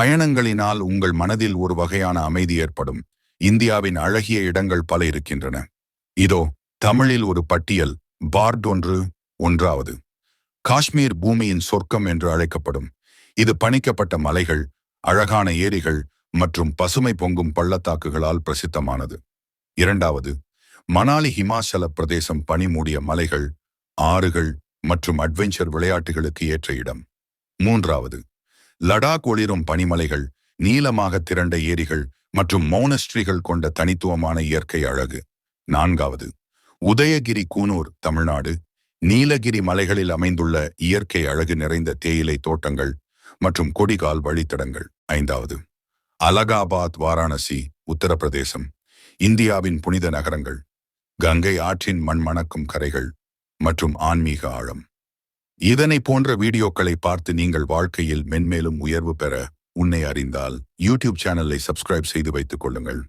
பயணங்களினால் உங்கள் மனதில் ஒரு வகையான அமைதி ஏற்படும். இந்தியாவின் அழகிய இடங்கள் பல இருக்கின்றன. இதோ தமிழில் ஒரு பட்டியல் பார்ட் ஒன்று ஒன்றாவது. காஷ்மீர் பூமியின் சொர்க்கம் என்று அழைக்கப்படும். இது பணிக்கப்பட்ட மலைகள் அழகான ஏரிகள் மற்றும் பசுமை பொங்கும் பள்ளத்தாக்குகளால் பிரசித்தமானது. இரண்டாவது மணாலி ஹிமாச்சல பிரதேசம் பனிமூடிய மலைகள் ஆறுகள் மற்றும் அட்வென்ச்சர் விளையாட்டுகளுக்கு ஏற்ற இடம். மூன்றாவது லடாக் ஒளிரும் பனிமலைகள் நீளமாக திரண்ட ஏரிகள் மற்றும் மௌனஸ்ட்ரிகள் கொண்ட தனித்துவமான இயற்கை அழகு. நான்காவது உதயகிரி கூனூர் தமிழ்நாடு. நீலகிரி மலைகளில் அமைந்துள்ள இயற்கை அழகு நிறைந்த தேயிலை தோட்டங்கள் மற்றும் கொடிகால் வழித்தடங்கள். ஐந்தாவது அலகாபாத் வாராணசி உத்தரப்பிரதேசம் இந்தியாவின் புனித நகரங்கள் கங்கை ஆற்றின் மண்மணக்கும் கரைகள் மற்றும் ஆன்மீக ஆழம். இதனை போன்ற வீடியோக்களை பார்த்து நீங்கள் வாழ்க்கையில் மென்மேலும் உயர்வு பெற உன்னை அறிந்தால் யூடியூப் சேனலை சப்ஸ்கிரைப் செய்து வைத்துக் கொள்ளுங்கள்.